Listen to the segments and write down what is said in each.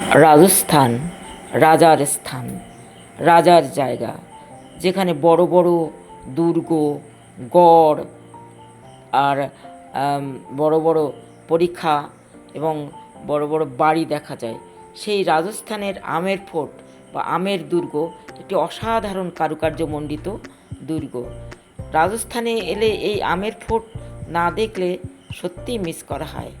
রাজস্থান, রাজার স্থান, রাজার জায়গা, যেখানে বড় বড় দুর্গ, গড় আর বড় বড় পরীক্ষা এবং বড় বড় বাড়ি দেখা যায়। সেই রাজস্থানের আমের ফোর্ট বা আমের দুর্গ একটি অসাধারণ কারুকার্যমণ্ডিত দুর্গ। রাজস্থানে এলে এই আমের ফোর্ট না দেখলে সত্যিই মিস করা হয়।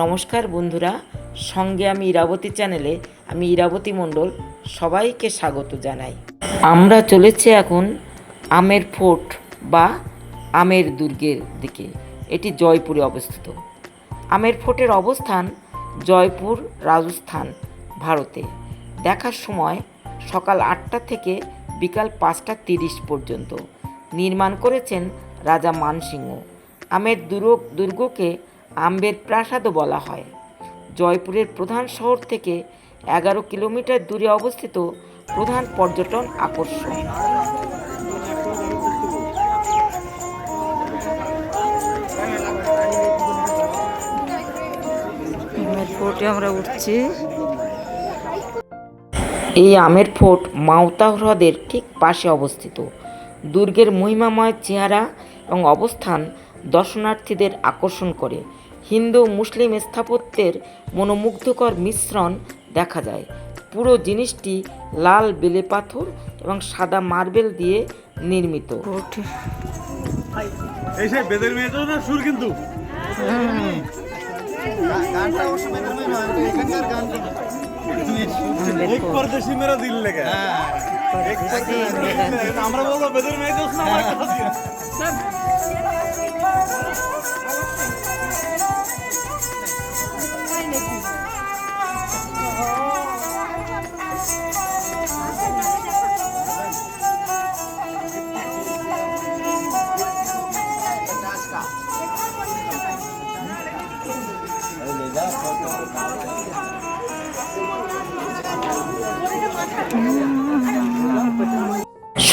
নমস্কার বন্ধুরা সঙ্গে আমি ইরাবতী চ্যানেলে আমি ইরাবতী মণ্ডল সবাইকে স্বাগত জানাই। আমরা চলেছি এখন আমের ফোর্ট বা আমের দুর্গের দিকে। এটি জয়পুরে অবস্থিত। আমের ফোর্টের অবস্থান জয়পুর রাজস্থান, ভারতে। দেখার সময় সকাল আটটা থেকে বিকাল পাঁচটা তিরিশ পর্যন্ত। নির্মাণ করেছেন রাজা মানসিংহ। আমের দুর্গ দুর্গকে আম্বের প্রাসাদও বলা হয়। জয়পুরের প্রধান শহর থেকে এগারো কিলোমিটার দূরে অবস্থিত প্রধান পর্যটন আকর্ষণ। ফোর্টে আমরা উঠছি। এই আমের ফোর্ট মাওতা হ্রদের ঠিক পাশে অবস্থিত। দুর্গের মহিমাময় চেহারা এবং অবস্থান দর্শনার্থীদের আকর্ষণ করে। হিন্দু মুসলিম স্থাপত্যের মনোমুগ্ধকর মিশ্রণ দেখা যায়। পুরো জিনিসটি লাল বেলে পাথর এবং সাদা মার্বেল দিয়ে নির্মিত। কিন্তু। লেগে আমরা বলব বেদের মেয়ে দোষ না আমার কথা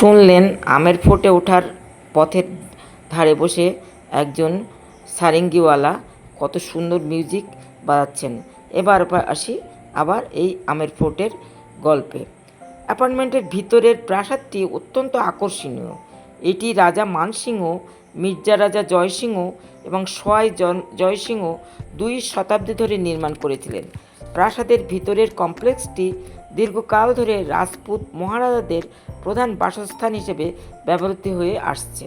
শুনলেন আমের ফোর্টে ওঠার পথের ধারে বসে একজন সারেঙ্গিওয়ালা কত সুন্দর মিউজিক বাজাচ্ছেন। এবার আসি আবার এই আমের ফোর্টের গল্পে। অ্যাপার্টমেন্টের ভিতরের প্রাসাদটি অত্যন্ত আকর্ষণীয়। এটি রাজা মানসিংহ, মির্জা রাজা জয়সিংহ এবং সোয়াই জয়সিংহ দুই শতাব্দী ধরে নির্মাণ করেছিলেন। প্রাসাদের ভিতরের কমপ্লেক্সটি দীর্ঘকাল ধরে রাজপুত মহারাজাদের প্রধান বাসস্থান হিসেবে ব্যবহৃত হয়ে আসছে।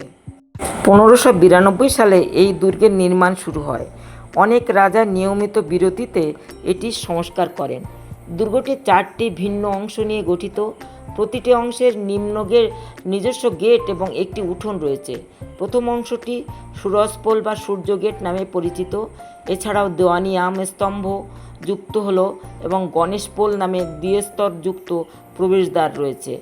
পনেরোশো বিরানব্বই সালে এই দুর্গের নির্মাণ শুরু হয়। অনেক রাজা নিয়মিত বিরতিতে এটি সংস্কার করেন। দুর্গটি চারটি ভিন্ন অংশ নিয়ে গঠিত। প্রতিটি অংশের নিম্ন গে নিজস্ব গেট এবং একটি উঠোন রয়েছে। প্রথম অংশটি সুরজপোল বা সূর্য গেট নামে পরিচিত। এছাড়াও দেওয়ানি আম স্তম্ভ যুক্ত হলো এবং গণেশ পোল নামে দ্বিস্তর যুক্ত প্রবেশদ্বার রয়েছে।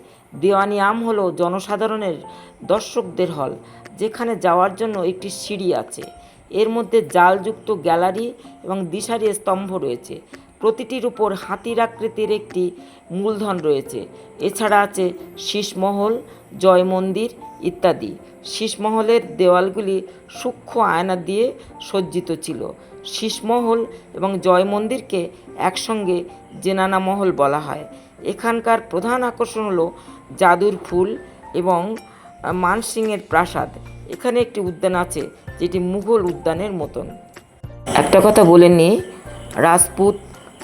দেওয়ানি আম হলো জনসাধারণের দর্শকদের হল, যেখানে যাওয়ার জন্য একটি সিঁড়ি আছে। এর মধ্যে জালযুক্ত গ্যালারি এবং দিশারি স্তম্ভ রয়েছে। প্রতিটির উপর হাতির আকৃতির একটি মূলধন রয়েছে। এছাড়া আছে শীষমহল জয় মন্দির ইত্যাদি। শীষমহলের দেওয়ালগুলি সূক্ষ্ম আয়না দিয়ে সজ্জিত ছিল। শীষমহল এবং জয় মন্দিরকে একসঙ্গে জেনানা মহল বলা হয়। এখানকার প্রধান আকর্ষণ হলো জাদুর ফুল এবং মানসিংয়ের প্রাসাদ। এখানে একটি উদ্যান আছে, যেটি মুঘল উদ্যানের মতন। একটা কথা বলে নিই রাজপুত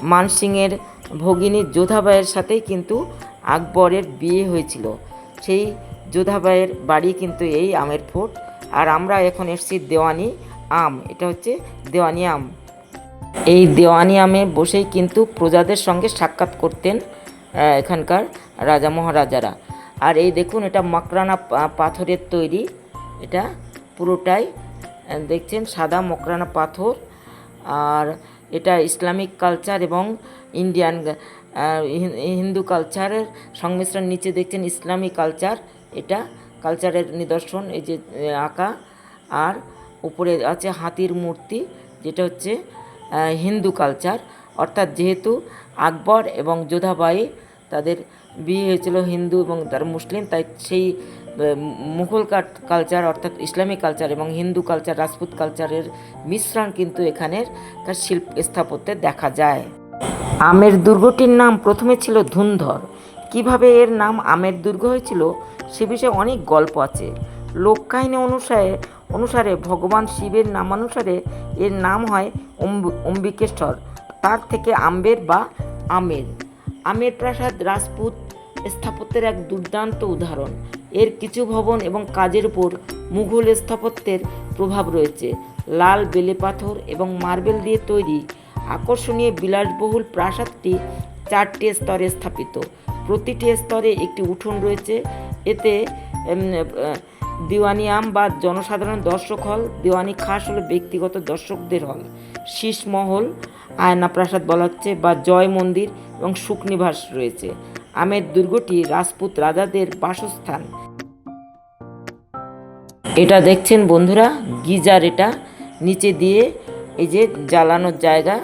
মানসিংয়ের ভগিনী যোধাবাইয়ের সাথেই কিন্তু আকবরের বিয়ে হয়েছিল। সেই যোধাবাইয়ের বাড়ি কিন্তু এই আমের ফোর্ট আর আমরা এখন এসেছি দেওয়ানি আম, এটা হচ্ছে দেওয়ানি আম। এই দেওয়ানি আমে বসেই কিন্তু প্রজাদের সঙ্গে সাক্ষাৎ করতেন এখানকার রাজা মহারাজারা। আর এই দেখুন, এটা মকরানা পাথরের তৈরি। এটা পুরোটাই দেখছেন, সাদা মকরানা পাথর। আর এটা ইসলামিক কালচার এবং ইন্ডিয়ান হিন্দু কালচারের সংমিশ্রণ। নিচে দেখছেন, ইসলামিক কালচার। এটা কালচারের নিদর্শন, এই যে আঁকা। আর উপরে আছে হাতির মূর্তি, যেটা হচ্ছে হিন্দু কালচার। অর্থাৎ যেহেতু আকবর এবং যোধাবাই তাদের বিয়ে হয়েছিল হিন্দু এবং তার মুসলিম, তাই সেই মুঘল কালচার অর্থাৎ ইসলামিক কালচার এবং হিন্দু কালচার, রাজপুত কালচারের মিশ্রণ কিন্তু এখানের শিল্প স্থাপত্যে দেখা যায়। আমের দুর্গটির নাম প্রথমে ছিল ধুন্ধর। কীভাবে এর নাম আমের দুর্গ হয়েছিল? সে বিষয়ে অনেক গল্প আছে। লোককাহিনী অনুসারে অনুসারে ভগবান শিবের নামানুসারে এর নাম হয় অম্ব- অম্বিকেশ্বর। তার থেকে আম্বের বা আমের। আমের প্রাসাদ রাজপুত স্থাপত্যের এক দুর্দান্ত উদাহরণ। এর কিছু ভবন এবং কাজের উপর মুঘল স্থাপত্যের প্রভাব রয়েছে। লাল বেলে পাথর এবং মার্বেল দিয়ে তৈরি আকর্ষণীয় বিলাসবহুল প্রাসাদটি চারটি স্তরে স্থাপিত। প্রতিটি স্তরে একটি উঠোন রয়েছে। এতে উম, আম বা জনসাধারণ দর্শক হল। দিওয়ানি খাস হলো ব্যক্তিগত দর্শকদের হল। শীষ মহল আয়না প্রাসাদ বলা হচ্ছে বা জয় মন্দির এবং সুকনিবাস রয়েছে। আমের দুর্গটি রাজপুত রাজাদের বাসস্থান। এটা দেখছেন বন্ধুরা গিজার এটা। নিচে দিয়ে এই যে জ্বালানোর জায়গা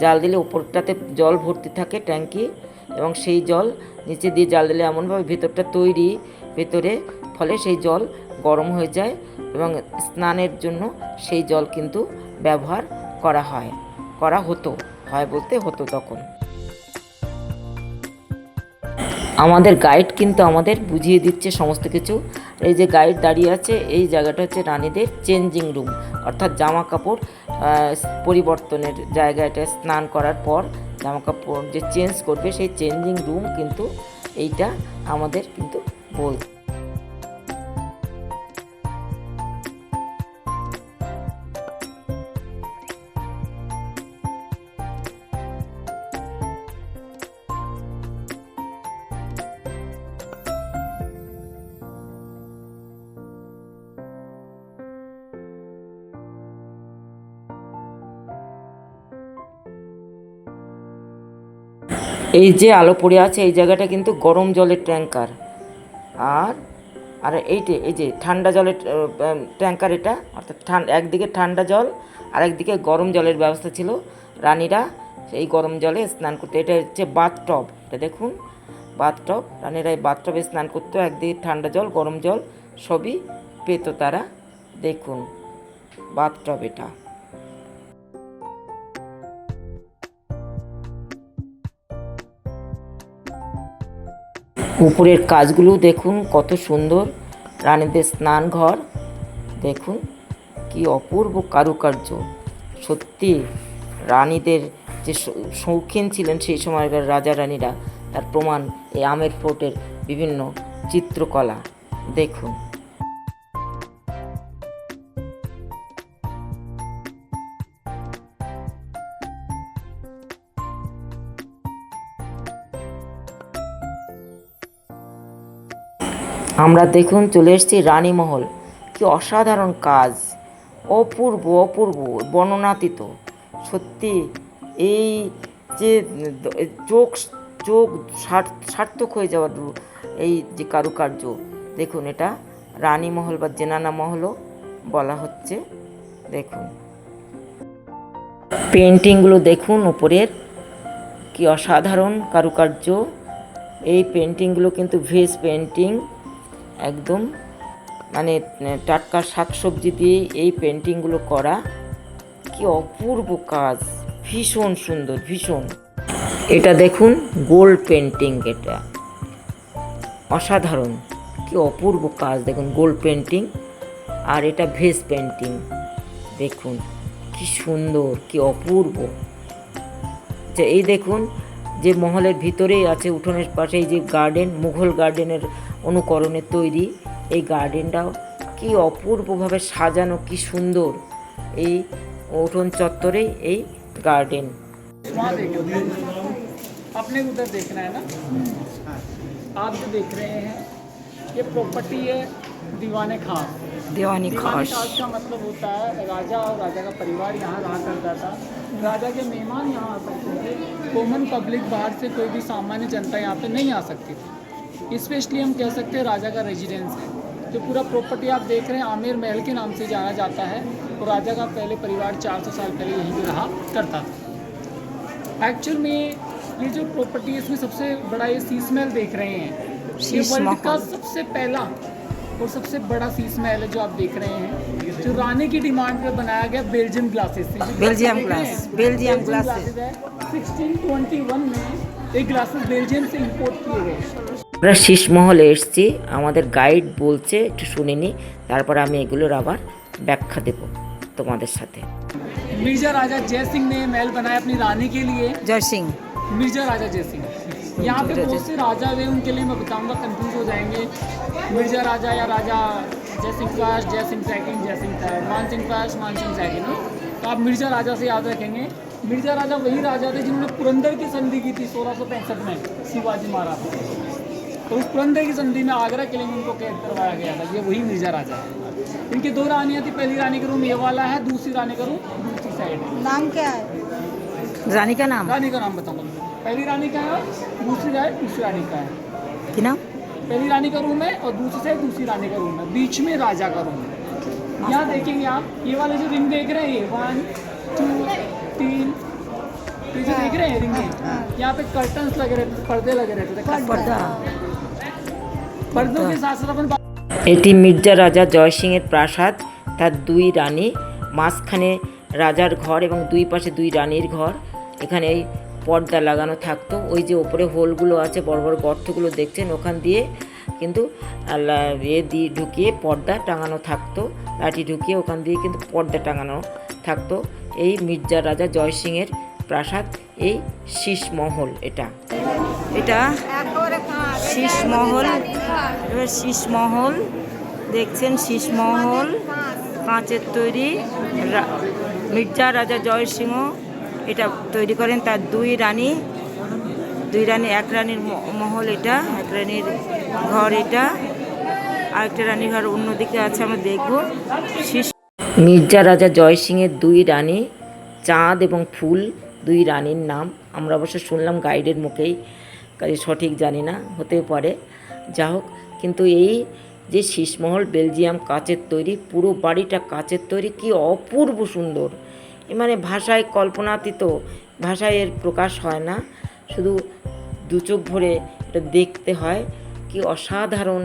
জাল দিলে উপরটাতে জল ভর্তি থাকে ট্যাঙ্কি এবং সেই জল নিচে দিয়ে জাল দিলে এমনভাবে ভেতরটা তৈরি ভেতরে, ফলে সেই জল গরম হয়ে যায় এবং স্নানের জন্য সেই জল কিন্তু ব্যবহার করা হয়, করা হতো, হয় বলতে হতো তখন। আমাদের গাইড কিন্তু আমাদের বুঝিয়ে দিচ্ছে সমস্ত কিছু। এই যে গাইড দাঁড়িয়ে আছে, এই জায়গাটা হচ্ছে রানীদের চেঞ্জিং রুম অর্থাৎ জামা কাপড় পরিবর্তনের জায়গা এটা স্নান করার পর জামা কাপড় যে চেঞ্জ করবে সেই চেঞ্জিং রুম কিন্তু এইটা আমাদের কিন্তু বল এই যে আলো পড়ে আছে এই জায়গাটা কিন্তু গরম জলের ট্যাঙ্কার। আর আর এইটে এই যে ঠান্ডা জলের ট্যাঙ্কার এটা, অর্থাৎ ঠান্ডা একদিকে ঠান্ডা জল আর একদিকে গরম জলের ব্যবস্থা ছিল। রানীরা সেই গরম জলে স্নান করতো। এটা হচ্ছে বাথটব, এটা দেখুন। বাথটব, রানীরা এই বাথটবে স্নান করতো। একদিকে ঠান্ডা জল, গরম জল, সবই পেতো তারা। দেখুন, বাথটব এটা। উপরের কাজগুলো দেখুন, কত সুন্দর। রানীদের স্নান ঘর দেখুন, কি অপূর্ব কারুকার্য। সত্যি, রানীদের যে শৌখিন ছিলেন সেই সময়কার রাজা রানীরা তার প্রমাণ এই আমের ফোর্টের বিভিন্ন চিত্রকলা। দেখুন। আমরা দেখুন চলে এসেছি রানীমহল। কি অসাধারণ কাজ। অপূর্ব অপূর্ব, বর্ণনাতীত। সত্যি, এই যে, চোখ চোখ সার্থক হয়ে যাওয়ার এই যে কারুকার্য, দেখুন এটা। রানীমহল বা জেনানা মহলও বলা হচ্ছে, দেখুন। পেন্টিংগুলো দেখুন উপরের। কি অসাধারণ কারুকার্য। এই পেন্টিংগুলো কিন্তু ভেজ পেন্টিং একদম মানে টাটকা শাকসবজি দিয়ে এই পেন্টিংগুলো করা। কি অপূর্ব কাজ, ভীষণ সুন্দর, ভীষণ। এটা দেখুন গোল্ড পেন্টিং এটা। অসাধারণ, কি অপূর্ব কাজ, দেখুন গোল্ড পেন্টিং আর এটা ভেজ পেন্টিং দেখুন, কি সুন্দর, কি অপূর্ব। যে এই দেখুন, যে মহলের ভিতরেই আছে, উঠোনের পাশে এই যে গার্ডেন মুঘল গার্ডেনের অনুকরণে তৈরি এই গার্ডেনটাও কি অপূর্বভাবে সাজানো কি সুন্দর এই উঠোন চত্বরেই এই গার্ডেন वहाँ देखो अपने को उधर देखना है ना आप जो देख रहे हैं ये प्रॉपर्टी है दीवाने खास দেওয়ানি दीवाने খাস खास का मतलब होता है राजा और राजा का परिवार यहाँ रहा करता था राजा के मेहमान यहाँ आ सकते थे कॉमन पब्लिक बाहर से कोई भी सामान्य जनता यहाँ पे नहीं आ सकती थी स्पेशली हम कह सकते हैं राजा का रेजिडेंस है। जो पूरा प्रॉपर्टी आप देख रहे हैं आमिर महल के नाम से जाना जाता है और राजा का पहले परिवार 400 साल पहले यहीं पे रहा करता। था एक्चुअल में ये जो प्रॉपर्टी है इसमें सबसे बड़ा ये शीश महल देख रहे हैं। ये वर्ल्ड का सबसे पहला और सबसे बड़ा शीश महल है जो आप देख रहे हैं। जो रानी की डिमांड पे बनाया गया बेल्जियम ग्लासेस से बेल्जियम हैं, बेल्जियम glasses है। 1621 में ये ग्लासेस बेल्जियम से इंपोर्ट किए गए। আমরা শীষমহলে এসেছি আমাদের গাইড বলছে একটু শুনে নিই তারপর আমি এগুলোর আবার ব্যাখ্যা দেব তোমাদের সাথে मिर्जा राजा जय सिंह ने ये महल बनाया अपनी रानी के लिए जय सिंह मिर्जा राजा जय सिंह यहाँ पे बहुत से राजा हुए उनके लिए मैं बताऊंगा कंफ्यूज हो जाएंगे मिर्जा राजा या राजा जय सिंह फर्स्ट जय सिंह सेकंड जय सिंह थर्ड मान सिंह फर्स्ट मान सिंह सेकंड तो आप मिर्जा राजा से याद रखेंगे मिर्जा राजा वही राजा थे जिन्होंने पुरंदर की संधि की थी सोलह में शिवाजी महाराज ने। तो उस पुरंदर की संधि में आगरा किले में उनको कैद करवाया गया था। ये वही मिर्ज़ा राजा है। इनकी दो रानियाँ थी। पहली रानी का रूम ये वाला है दूसरी रानी का रूम दूसरी साइड है। नाम क्या है? रानी का नाम? रानी का नाम बताऊँगा पहली रानी का है दूसरी रानी दूसरी रानी का है। कि नाम? पहली रानी का रूम है और दूसरी साइड दूसरी रानी का रूम है। बीच में राजा का रूम है। यहाँ देखेंगे आप ये वाले जो रिंग देख रहे हैं ये वन टू तीन ये जो देख रहे हैं रिंगे यहाँ पे कर्टन्स लगे रहते पर्दे लगे रहते थे। पर्दा। এটি মির্জা রাজা জয়সিংয়ের প্রাসাদ। তার দুই রানী, মাঝখানে রাজার ঘর এবং দুই পাশে দুই রানীর ঘর। এখানে এই পর্দা লাগানো থাকতো। ওই যে ওপরে হোলগুলো আছে, বড় বড় গর্তগুলো দেখছেন ওখান দিয়ে। কিন্তু এ দিয়ে ঢুকিয়ে পর্দা টাঙানো থাকতো। লাঠি ঢুকিয়ে ওখান দিয়ে কিন্তু পর্দা টাঙানো থাকতো। এই মির্জা রাজা জয়সিংয়ের প্রাসাদ, এই শীষমহল এটা। এটা শীষমহল, এবার শীষমহল, দেখছেন শীষমহল, কাঁচের তৈরি মির্জা রাজা জয়সিংহ এটা তৈরি করেন, তার দুই রানী দুই রানী, এক রানীর মহল এটা, এক রানীর ঘর এটা, আরেকটা রানীর ঘর অন্যদিকে আছে, আমরা দেখব। মির্জা রাজা জয়সিংয়ের দুই রানী, চাঁদ এবং ফুল, দুই রানীর নাম, আমরা অবশ্য শুনলাম গাইডের মুখেই। কাজে সঠিক জানি না হতে পারে। যা হোক, কিন্তু এই যে শীষমহল বেলজিয়াম কাচের তৈরি, পুরো বাড়িটা কাচের তৈরি, কি অপূর্ব সুন্দর। মানে ভাষায় কল্পনাতীত, ভাষায় এর প্রকাশ হয় না। শুধু দু চোখ ভরে এটা দেখতে হয়, কি অসাধারণ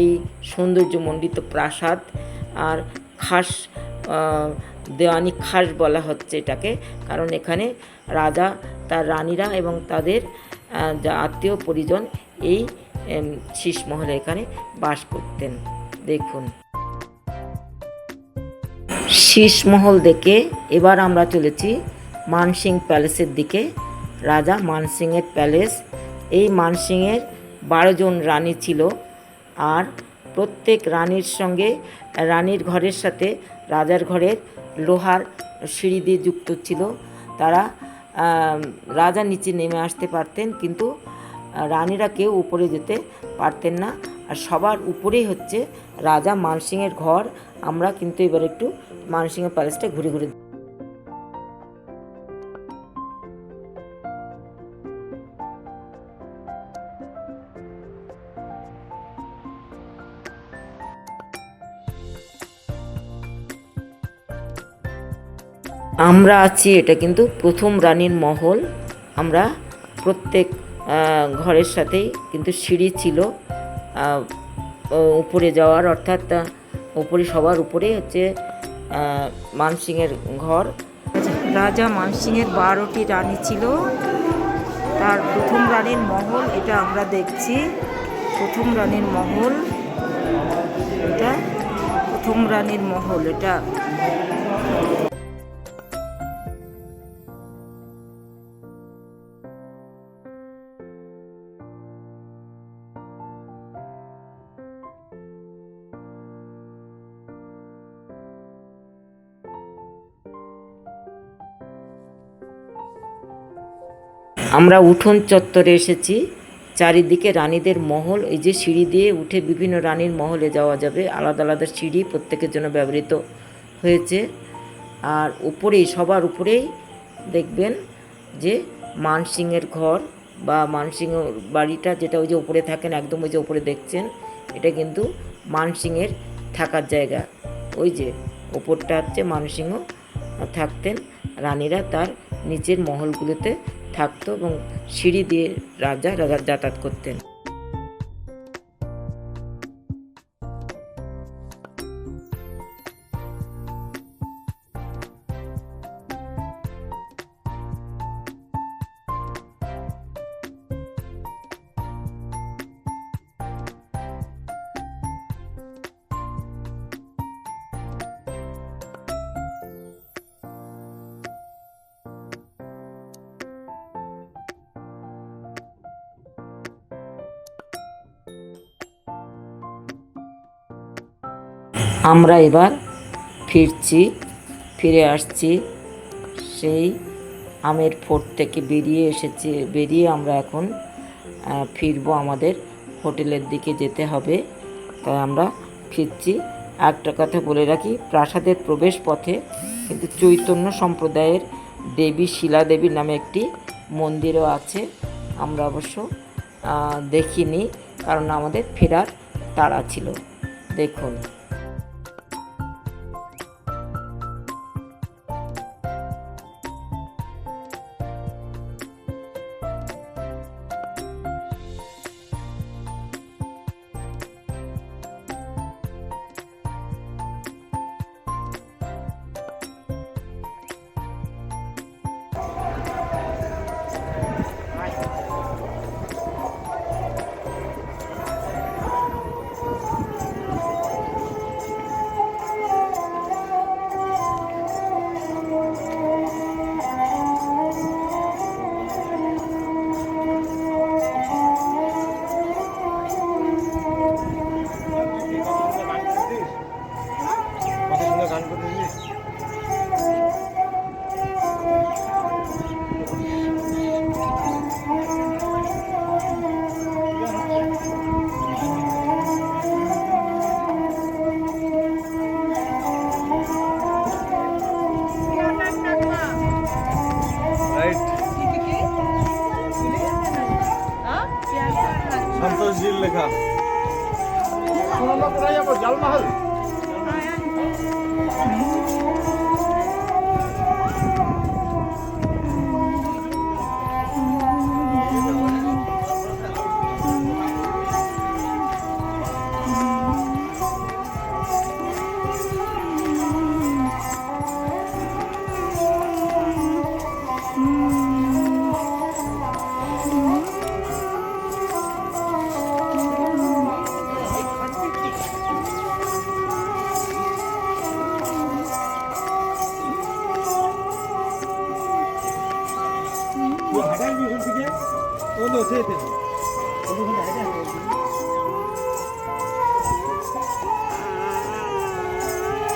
এই সৌন্দর্যমণ্ডিত প্রাসাদ। আর খাস দেওয়ানি খাস বলা হচ্ছে এটাকে, কারণ এখানে রাজা, তার রানীরা এবং তাদের আত্মীয় পরিজন এই শীষমহলে এখানে বাস করতেন। দেখুন। শীষমহল দেখে এবার আমরা চলেছি মানসিং প্যালেসের দিকে। রাজা মানসিংয়ের প্যালেস। এই মানসিংয়ের বারো জন রানী ছিল আর প্রত্যেক রানীর সঙ্গে রানীর ঘরের সাথে রাজার ঘরের লোহার সিঁড়ি দিয়ে যুক্ত ছিল। তারা রাজা নিচে নেমে আসতে পারতেন, কিন্তু রানীরা কেউ উপরে যেতে পারতেন না। আর সবার উপরেই হচ্ছে রাজা মানসিংয়ের ঘর। আমরা কিন্তু এবার একটু মানসিংহের প্যালেসটা ঘুরে ঘুরে আমরা আছি, এটা কিন্তু প্রথম রানীর মহল। আমরা প্রত্যেক ঘরের সাথেই কিন্তু সিঁড়ি ছিল উপরে যাওয়ার, অর্থাৎ উপরে, সবার উপরে হচ্ছে মানসিংয়ের ঘর। রাজা মানসিংহের বারোটি রানী ছিল। তার প্রথম রানীর মহল, এটা আমরা দেখছি। প্রথম রানীর মহল, এটা প্রথম রানীর মহল, এটা আমরা উঠোন চত্বরে এসেছি। চারিদিকে রানীদের মহল, এই যে সিঁড়ি দিয়ে উঠে বিভিন্ন রানীর মহলে যাওয়া যাবে। আলাদা আলাদা সিঁড়ি প্রত্যেকের জন্য ব্যবহৃত হয়েছে। আর উপরেই, সবার উপরেই দেখবেন যে মানসিংয়ের ঘর বা মানসিংহ বাড়িটা যেটা ওই যে উপরে থাকেন, একদম ওই যে উপরে দেখছেন, এটা কিন্তু মানসিংয়ের থাকার জায়গা। ওই যে ওপরটা হচ্ছে মানসিংহ, থাকতেন রানীরা তার নিচের মহলগুলোতে থাকতো এবং সিঁড়ি দিয়ে রাজা রাজা যাতায়াত করতেন। আমরা এবার ফিরছি, ফিরে আসছি সেই আমের ফোর্ট থেকে বেরিয়ে এসেছি, বেরিয়ে আমরা এখন ফিরবো আমাদের হোটেলের দিকে যেতে হবে। তাই আমরা ফিরছি। একটা কথা বলে রাখি, প্রাসাদের প্রবেশ পথে কিন্তু চৈতন্য সম্প্রদায়ের দেবী শিলা দেবী নামে একটি মন্দিরও আছে। আমরা অবশ্য দেখিনি, কারণ আমাদের ফেরার তাড়া ছিল। দেখুন।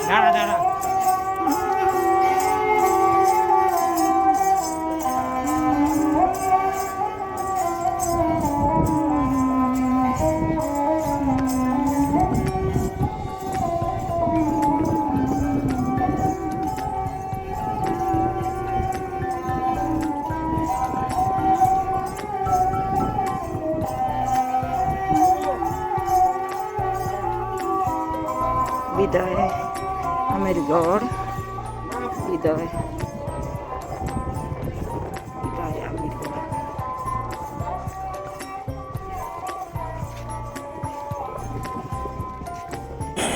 ダラダラ আমের গড়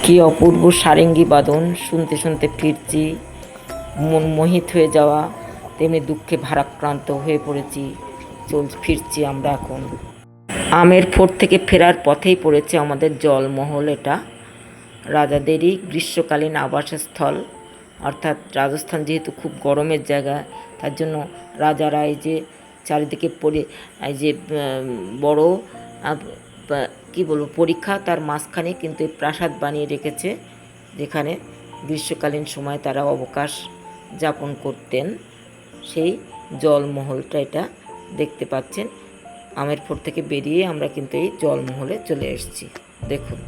কি অপূর্ব সারেঙ্গি বাদন শুনতে শুনতে ফিরছি, মন মোহিত হয়ে যাওয়া, তেমনি দুঃখে ভারাক্রান্ত হয়ে পড়েছি, চল ফিরছি আমরা এখন। আমের ফোর্ট থেকে ফেরার পথেই পড়েছে আমাদের জলমহল এটা। রাজাদেরই গ্রীষ্মকালীন আবাসস্থল। অর্থাৎ রাজস্থান যেহেতু খুব গরমের জায়গা, তার জন্য রাজারা এই যে চারিদিকে পরি এই যে বড় কি বলব, পরীক্ষা তার মাঝখানে কিন্তু এই প্রাসাদ বানিয়ে রেখেছে, যেখানে গ্রীষ্মকালীন সময় তারা অবকাশ যাপন করতেন। সেই জলমহলটা এটা দেখতে পাচ্ছেন। আমের ফোর্ট থেকে বেরিয়ে আমরা কিন্তু এই জলমহলে চলে এসেছি। দেখুন।